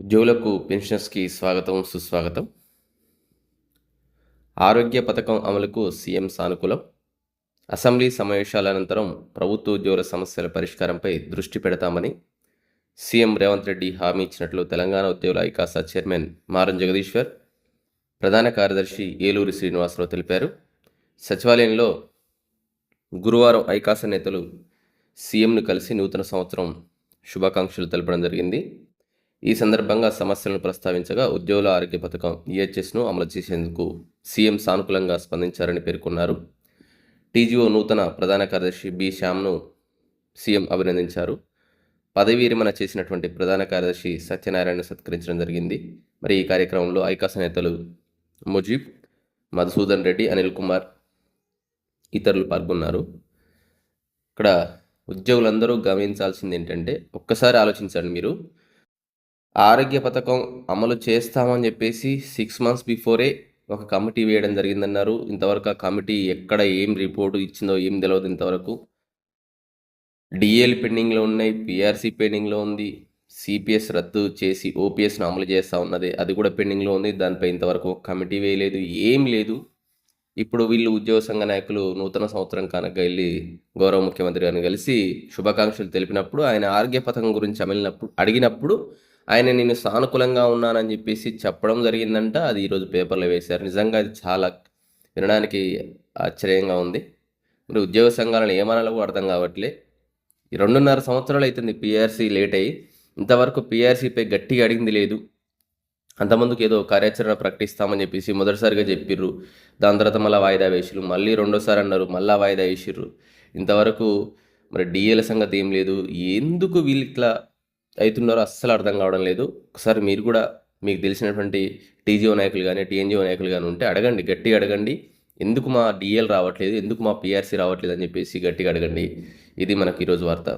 ఉద్యోగులకు పెన్షనర్స్కి స్వాగతం సుస్వాగతం. ఆరోగ్య పథకం అమలుకు సీఎం సానుకూలం. అసెంబ్లీ సమావేశాల అనంతరం ప్రభుత్వ ఉద్యోగుల సమస్యల పరిష్కారంపై దృష్టి పెడతామని సీఎం రేవంత్ రెడ్డి హామీ ఇచ్చినట్లు తెలంగాణ ఉద్యోగుల ఐకాసా చైర్మన్ మారం జగదీశ్వర్ ప్రధాన కార్యదర్శి ఏలూరి శ్రీనివాసరావు తెలిపారు. సచివాలయంలో గురువారం ఐకాస నేతలు సీఎంను కలిసి నూతన సంవత్సరం శుభాకాంక్షలు తెలపడం జరిగింది. ఈ సందర్భంగా సమస్యలను ప్రస్తావించగా ఉద్యోగుల ఆరోగ్య పథకం ఈహెచ్ఎస్ను అమలు చేసేందుకు సీఎం సానుకూలంగా స్పందించారని పేర్కొన్నారు. టీజీఓ నూతన ప్రధాన కార్యదర్శి బి శ్యామ్ను సీఎం అభినందించారు. పదవీ విరమణ చేసినటువంటి ప్రధాన కార్యదర్శి సత్యనారాయణ సత్కరించడం జరిగింది. మరి ఈ కార్యక్రమంలో ఐకాస నేతలు ముజీబ్ మధుసూదన్ రెడ్డి అనిల్ కుమార్ ఇతరులు పాల్గొన్నారు. ఇక్కడ ఉద్యోగులందరూ గమనించాల్సింది ఏంటంటే ఒక్కసారి ఆలోచించండి మీరు. ఆరోగ్య పథకం అమలు చేస్తామని చెప్పేసి సిక్స్ మంత్స్ బిఫోరే ఒక కమిటీ వేయడం జరిగిందన్నారు. ఇంతవరకు ఆ కమిటీ ఎక్కడ ఏం రిపోర్టు ఇచ్చిందో ఏం తెలియదు ఇంతవరకు. డిఎల్ పెండింగ్లో ఉన్నాయి పిఆర్సీ పెండింగ్లో ఉంది సిపిఎస్ రద్దు చేసి ఓపీఎస్ను అమలు చేస్తూ ఉన్నది అది కూడా పెండింగ్లో ఉంది దానిపై ఇంతవరకు ఒక కమిటీ వేయలేదు ఏం లేదు. ఇప్పుడు వీళ్ళు ఉద్యోగ సంఘ నాయకులు నూతన సంవత్సరం కనుక వెళ్ళి గౌరవ ముఖ్యమంత్రి గారిని కలిసి శుభాకాంక్షలు తెలిపినప్పుడు ఆయన ఆరోగ్య పథకం గురించి అమలినప్పుడు అడిగినప్పుడు ఆయన నేను సానుకూలంగా ఉన్నానని చెప్పేసి చెప్పడం జరిగిందంట. అది ఈరోజు పేపర్లో వేశారు. నిజంగా అది చాలా వినడానికి ఆశ్చర్యంగా ఉంది. మరి ఉద్యోగ సంఘాలను ఏమనాలో కూడా అర్థం కావట్లే. ఈ రెండున్నర సంవత్సరాలు అవుతుంది పిఆర్సీ లేట్ అయ్యి. ఇంతవరకు పిఆర్సీపై గట్టిగా అడిగింది లేదు. అంతమందుకు ఏదో కార్యాచరణ ప్రకటిస్తామని చెప్పేసి మొదటిసారిగా చెప్పిర్రు. దాని తర్వాత మళ్ళీ వాయిదా వేసిర్రు. మళ్ళీ రెండోసారి అన్నారు మళ్ళీ వాయిదా వేసిర్రు. ఇంతవరకు మరి డిఏల సంగతి ఏం లేదు. ఎందుకు వీళ్ళు ఇట్లా అవుతున్నారో అస్సలు అర్థం కావడం లేదు. ఒకసారి మీరు కూడా మీకు తెలిసినటువంటి టీజీఓ నాయకులు కానీ టీఎన్జిఓ నాయకులు కానీ ఉంటే అడగండి గట్టిగా అడగండి. ఎందుకు మా డిఎల్ రావట్లేదు ఎందుకు మా పిఆర్సీ రావట్లేదు అని చెప్పేసి గట్టిగా అడగండి. ఇది మనకు ఈరోజు వార్త.